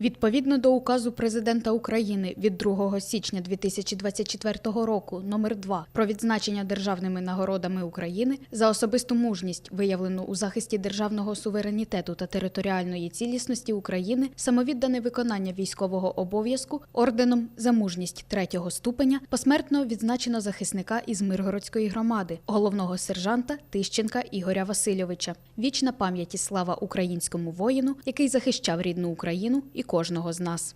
Відповідно до указу президента України від 2 січня 2024 року номер 2 про відзначення державними нагородами України за особисту мужність, виявлену у захисті державного суверенітету та територіальної цілісності України, самовіддане виконання військового обов'язку орденом за мужність третього ступеня посмертно відзначено захисника із Миргородської громади, головного сержанта Тищенка Ігоря Васильовича. Вічна пам'ять і слава українському воїну, який захищав рідну Україну і кожного з нас.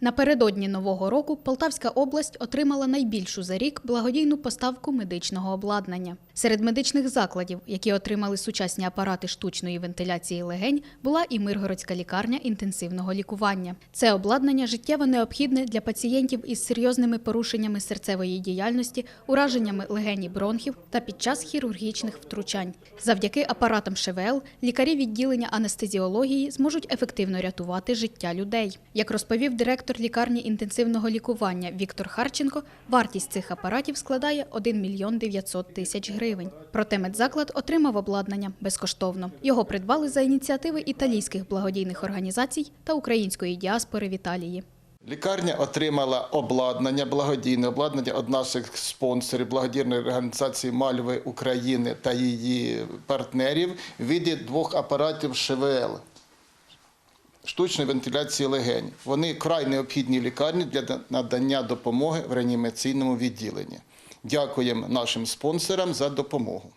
Напередодні нового року Полтавська область отримала найбільшу за рік благодійну поставку медичного обладнання. Серед медичних закладів, які отримали сучасні апарати штучної вентиляції легень, була і Миргородська лікарня інтенсивного лікування. Це обладнання життєво необхідне для пацієнтів із серйозними порушеннями серцевої діяльності, ураженнями легень і бронхів та під час хірургічних втручань. Завдяки апаратам ШВЛ лікарі відділення анестезіології зможуть ефективно рятувати життя людей. Як розповів директор лікарні інтенсивного лікування Віктор Харченко, вартість цих апаратів складає 1 мільйон 900 тисяч гривень. Проте медзаклад отримав обладнання безкоштовно. Його придбали за ініціативи італійських благодійних організацій та української діаспори в Італії. Лікарня отримала обладнання, благодійне обладнання від наших спонсорів благодійної організації Мальви України та її партнерів в віді двох апаратів ШВЛ штучної вентиляції легень. Вони край необхідні лікарні для надання допомоги в реанімаційному відділенні. Дякуємо нашим спонсорам за допомогу.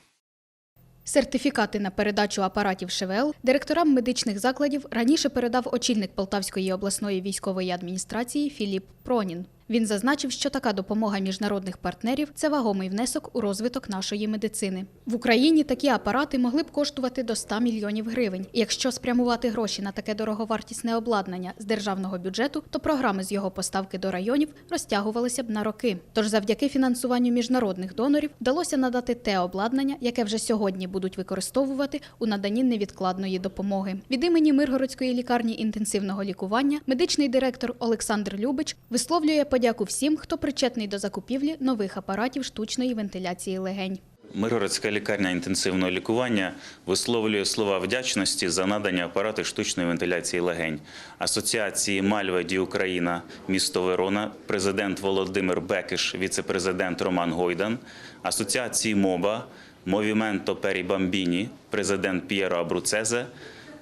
Сертифікати на передачу апаратів ШВЛ директорам медичних закладів раніше передав очільник Полтавської обласної військової адміністрації Філіп Пронін. Він зазначив, що така допомога міжнародних партнерів це вагомий внесок у розвиток нашої медицини. В Україні такі апарати могли б коштувати до 100 мільйонів гривень. Якщо спрямувати гроші на таке дороговартісне обладнання з державного бюджету, то програми з його поставки до районів розтягувалися б на роки. Тож, завдяки фінансуванню міжнародних донорів, вдалося надати те обладнання, яке вже сьогодні будуть використовувати у наданні невідкладної допомоги. Від імені Миргородської лікарні інтенсивного лікування медичний директор Олександр Любич висловлює подяку всім, хто причетний до закупівлі нових апаратів штучної вентиляції легень. Миргородська лікарня інтенсивного лікування висловлює слова вдячності за надання апарату штучної вентиляції легень. Асоціації Мальва Ді Україна, місто Верона, президент Володимир Бекиш, віце-президент Роман Гойдан, Асоціації МОБА, Мовіменто Пері Бамбіні, президент П'єро Абруцезе,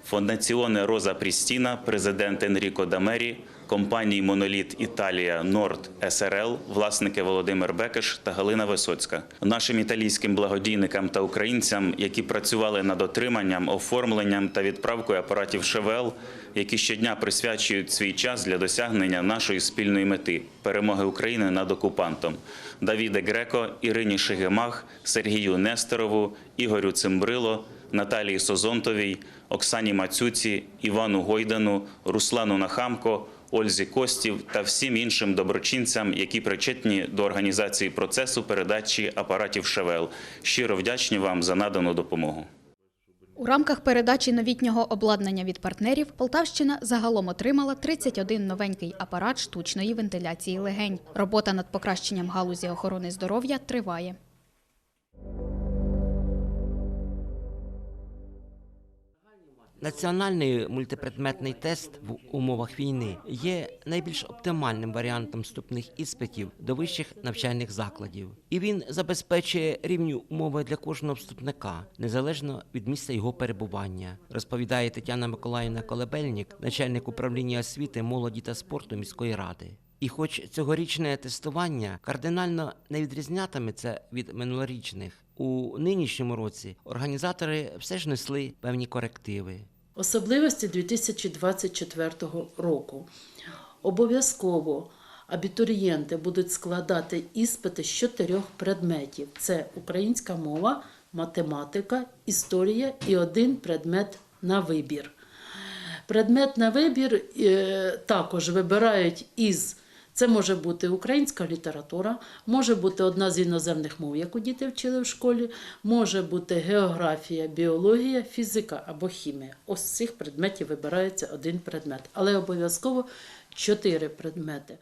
Фондаціоне Роза Прістіна, президент Енріко Дамері, компанії Моноліт Італія Норд СРЛ, власники Володимир Бекеш та Галина Висоцька. Нашим італійським благодійникам та українцям, які працювали над отриманням, оформленням та відправкою апаратів ШВЛ, які щодня присвячують свій час для досягнення нашої спільної мети перемоги України над окупантом. Давіде Греко, Ірині Шигемах, Сергію Нестерову, Ігорю Цимбрило. Наталії Созонтовій, Оксані Мацюці, Івану Гойдану, Руслану Нахамко, Ользі Костів та всім іншим доброчинцям, які причетні до організації процесу передачі апаратів ШВЛ. Щиро вдячні вам за надану допомогу. У рамках передачі новітнього обладнання від партнерів Полтавщина загалом отримала 31 новенький апарат штучної вентиляції легень. Робота над покращенням галузі охорони здоров'я триває. Національний мультипредметний тест в умовах війни є найбільш оптимальним варіантом вступних іспитів до вищих навчальних закладів, і він забезпечує рівні умови для кожного вступника незалежно від місця його перебування, розповідає Тетяна Миколаївна Колебельник, начальник управління освіти, молоді та спорту міської ради. І хоч цьогорічне тестування кардинально не відрізнятиметься від минулорічних, у нинішньому році організатори все ж несли певні корективи. Особливості 2024 року. Обов'язково абітурієнти будуть складати іспити з чотирьох предметів: це українська мова, математика, історія і один предмет на вибір. Предмет на вибір е, також вибирають із Це може бути українська література, може бути одна з іноземних мов, яку діти вчили в школі, може бути географія, біологія, фізика або хімія. Ось з цих предметів вибирається один предмет, але обов'язково чотири предмети.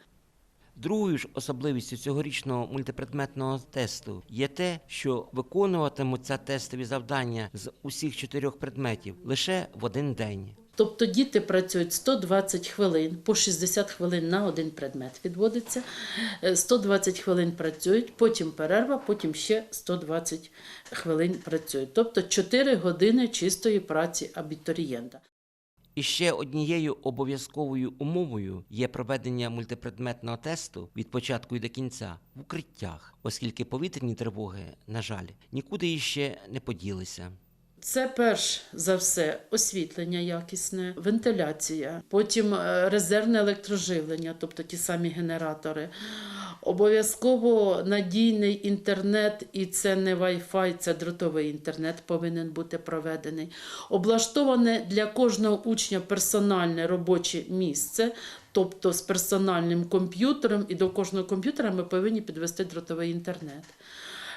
Другою ж особливістю цьогорічного мультипредметного тесту є те, що виконуватимуться тестові завдання з усіх чотирьох предметів лише в один день. Тобто діти працюють 120 хвилин, по 60 хвилин на один предмет відводиться. Е, 120 хвилин працюють, потім перерва, потім ще 120 хвилин працюють. Тобто 4 години чистої праці абітурієнта. І ще однією обов'язковою умовою є проведення мультипредметного тесту від початку і до кінця в укриттях, оскільки повітряні тривоги, на жаль, нікуди іще не поділися. Це перш за все освітлення якісне, вентиляція, потім е, резервне електроживлення, тобто ті самі генератори. Обов'язково надійний інтернет, і це не Wi-Fi, це дротовий інтернет повинен бути проведений. Облаштоване для кожного учня персональне робоче місце, тобто з персональним комп'ютером, і до кожного комп'ютера ми повинні підвести дротовий інтернет.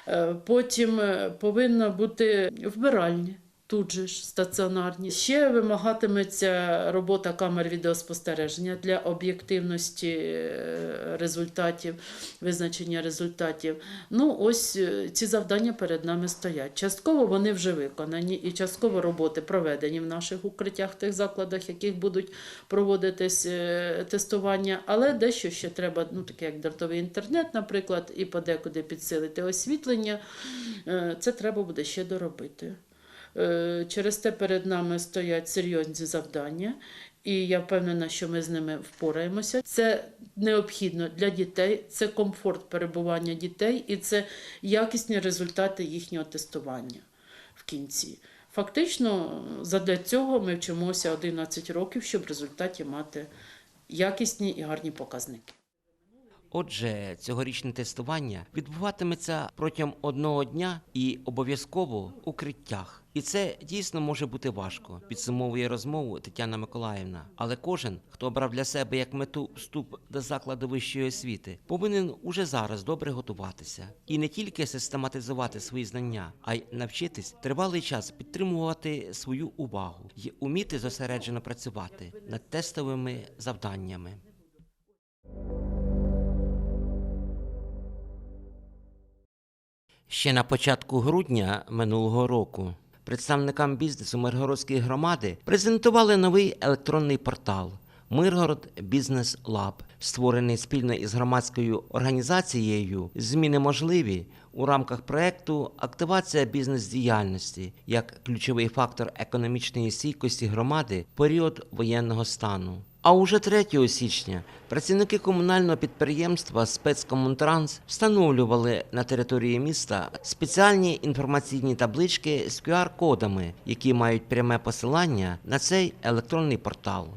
Е, Потім е, повинна бути вбиральні. Тут же ж стаціонарні. Ще вимагатиметься робота камер відеоспостереження для об'єктивності е, результатів, визначення результатів. Ну, ось е, ці завдання перед нами стоять. Частково вони вже виконані, і частково роботи проведені в наших укриттях, тих закладах, яких будуть проводитись е, тестування, але дещо ще треба, ну таке як дартовий інтернет, наприклад, і подекуди підсилити освітлення. Це треба буде ще доробити. Е, Через те перед нами стоять серйозні завдання, і я впевнена, що ми з ними впораємося. Це необхідно для дітей, це комфорт перебування дітей і це якісні результати їхнього тестування в кінці. Фактично, задля цього ми вчимося 11 років, щоб в результаті мати якісні і гарні показники. Отже, цьогорічне тестування відбуватиметься протягом одного дня і обов'язково в укриттях. І це дійсно може бути важко, підсумовує розмову Тетяна Миколаївна. Але кожен, хто обрав для себе як мету вступ до закладу вищої освіти, повинен уже зараз добре готуватися і не тільки систематизувати свої знання, а й навчитись тривалий час підтримувати свою увагу і уміти зосереджено працювати над тестовими завданнями. Ще на початку грудня минулого року представникам бізнесу Миргородської громади презентували новий електронний портал Миргород Бізнес Лаб, створений спільно із громадською організацією Зміни можливі у рамках проекту Активація бізнес-діяльності як ключовий фактор економічної стійкості громади в період воєнного стану. А уже 3 січня працівники комунального підприємства Спецкомунтранс встановлювали на території міста спеціальні інформаційні таблички з QR-кодами, які мають пряме посилання на цей електронний портал.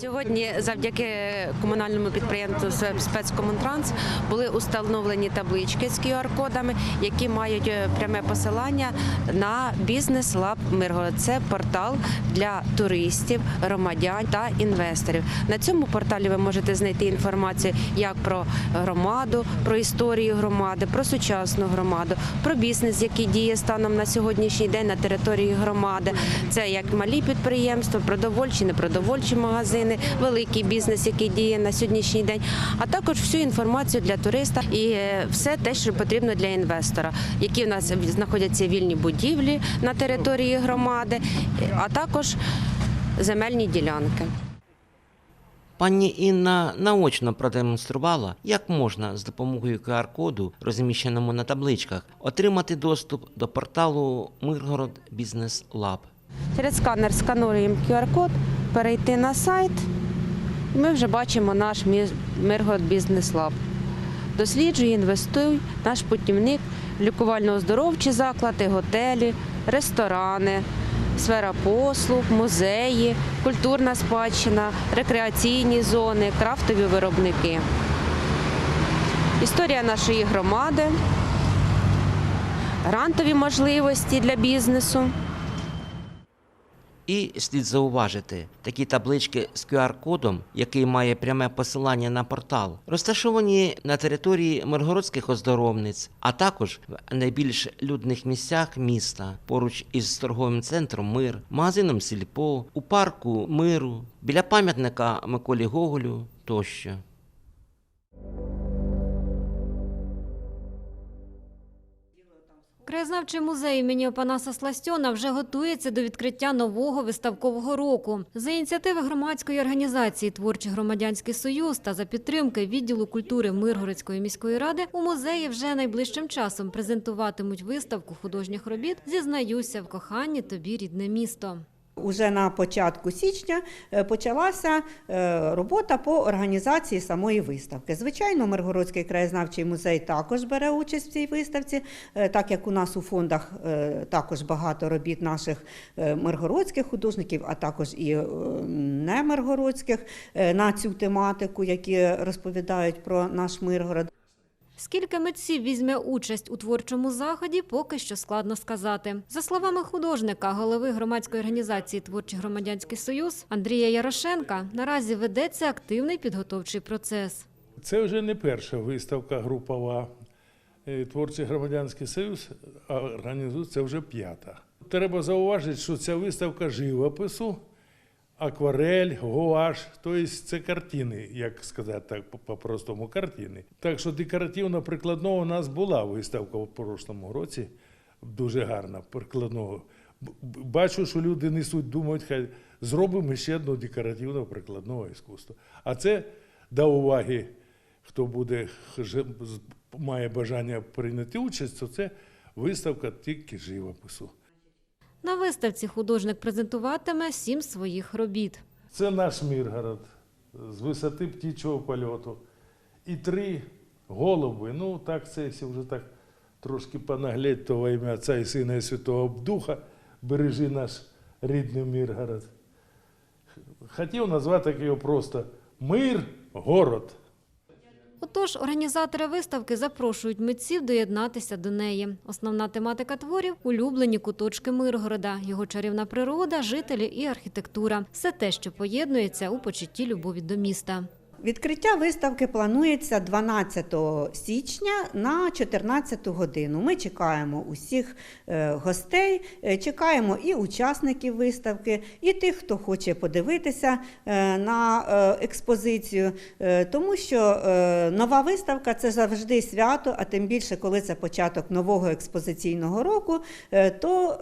Сьогодні, завдяки комунальному підприємству спецкомунтранс, були установлені таблички з QR-кодами, які мають е, пряме посилання на бізнес лаб Миргород. Це портал для туристів, громадян та інвесторів. На цьому порталі ви можете знайти інформацію як про громаду, про історію громади, про сучасну громаду, про бізнес, який діє станом на сьогоднішній день на території громади. Це як малі підприємства, продовольчі, непродовольчі магазини, великий бізнес, який діє на сьогоднішній день, а також всю інформацію для туриста і е, все те, що потрібно для інвестора, які в нас знаходяться вільні будівлі на території громади, а також земельні ділянки. Пані Інна наочно продемонструвала, як можна з допомогою QR-коду, розміщеному на табличках, отримати доступ до порталу Миргород Бізнес Лаб. Через сканер скануємо QR-код, перейти на сайт, ми вже бачимо наш Миргород Бізнес Лаб. Досліджуй, інвестуй, наш путівник, лікувально-оздоровчі заклади, готелі, ресторани, сфера послуг, музеї, культурна спадщина, рекреаційні зони, крафтові виробники. Історія нашої громади, грантові можливості для бізнесу. І слід зауважити, такі таблички з QR-кодом, який має пряме посилання на портал, розташовані на території миргородських оздоровниць, а також в найбільш людних місцях міста, поруч із торговим центром Мир, магазином Сільпо, у парку Миру, біля пам'ятника Миколі Гоголю тощо. Краєзнавчий музей імені Опанаса Сластьона вже готується до відкриття нового виставкового року. За ініціативи громадської організації Творчий громадянський союз та за підтримки відділу культури Миргородської міської ради у музеї вже найближчим часом презентуватимуть виставку художніх робіт Зізнаюся в коханні тобі рідне місто. Уже на початку січня е, почалася е, робота по організації самої виставки. Звичайно, Миргородський краєзнавчий музей також бере участь в цій виставці, е, так як у нас у фондах також багато робіт наших миргородських художників, а також і не миргородських на цю тематику, які розповідають про наш Миргород. Скільки митців візьме участь у творчому заході, поки що складно сказати. За словами художника, голови громадської організації Творчий громадянський союз Андрія Ярошенка, наразі ведеться активний підготовчий процес. Це вже не перша виставка групова. Е, Творчий громадянський союз організує це вже п'ята. Треба зауважити, що ця виставка живопису, акварель, гуаш, тобто це картини, як сказати так по- по-простому, картини. Так що декоративно-прикладного у нас була виставка в прошлому році, дуже гарна, прикладного. Бачу, що люди несуть, думають, хай зробимо ще одну декоративно-прикладного іскусства. А це до уваги, хто буде має бажання прийняти участь, то це виставка тільки живопису. На виставці художник презентуватиме сім своїх робіт. Це наш Миргород з висоти птічого польоту. І три голуби. Ну, так це, якщо вже так трошки понаглядь, то во ім'я Отця і Сина і Святого Духа бережи наш рідний Миргород. Хотів назвати його просто Мир город. Отож, організатори виставки запрошують митців доєднатися до неї. Основна тематика творів – улюблені куточки Миргорода, його чарівна природа, жителі і архітектура. Все те, що поєднується у почутті любові до міста. Відкриття виставки планується 12 січня на 14 годину. Ми чекаємо усіх е, гостей, е, чекаємо і учасників виставки, і тих, хто хоче подивитися е, на експозицію, тому що нова виставка це завжди свято, а тим більше, коли це початок нового експозиційного року, то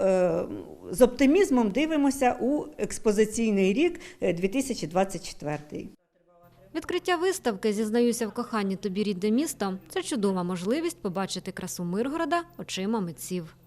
з оптимізмом дивимося у експозиційний рік е, 2024. Відкриття виставки «Зізнаюся в коханні тобі рідне місто» – це чудова можливість побачити красу Миргорода очима митців. –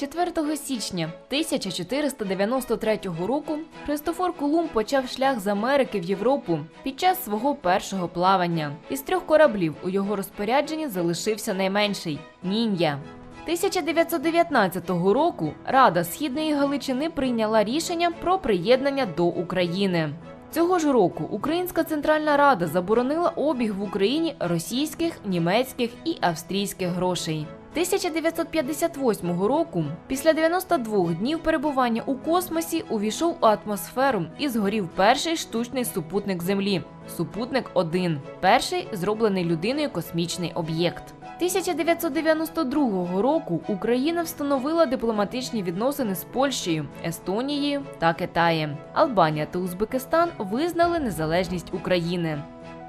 4 січня 1493 року Христофор Колумб почав шлях з Америки в Європу під час свого першого плавання. Із трьох кораблів у його розпорядженні залишився найменший Нін'я. 1919 року Рада Східної Галичини прийняла рішення про приєднання до України. Цього ж року Українська Центральна Рада заборонила обіг в Україні російських, німецьких і австрійських грошей. 1958 року, після 92 днів перебування у космосі, увійшов у атмосферу і згорів перший штучний супутник Землі Супутник 1 перший зроблений людиною космічний об'єкт. 1992 року Україна встановила дипломатичні відносини з Польщею, Естонією та Китаєм. Албанія та Узбекистан визнали незалежність України.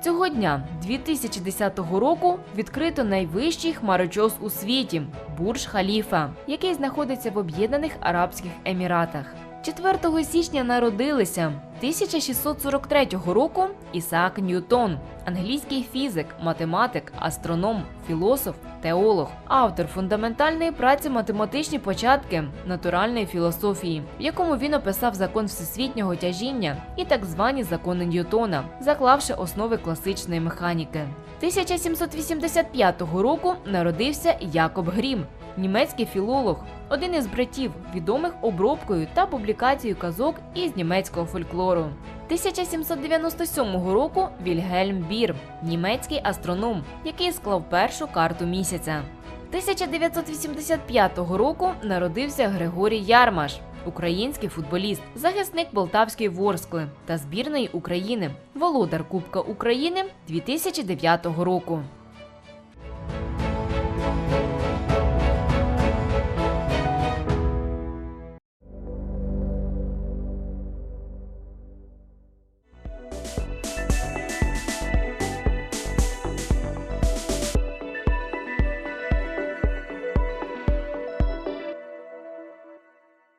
Цього дня, 2010 року, відкрито найвищий хмарочос у світі Бурж Халіфа, який знаходиться в Об'єднаних Арабських Еміратах. 4 січня народилися 1643 року Ісаак Ньютон, англійський фізик, математик, астроном, філософ, теолог, автор фундаментальної праці математичні початки натуральної філософії, в якому він описав закон всесвітнього тяжіння і так звані закони Ньютона, заклавши основи класичної механіки. 1785 року народився Якоб Грім, німецький філолог, один із братів, відомих обробкою та публікацією казок із німецького фольклору. 1797 року Вільгельм Бір, німецький астроном, який склав першу карту місяця. 1985 року народився Григорій Ярмаш, український футболіст, захисник Полтавської Ворскли та збірної України, володар Кубка України 2009 року.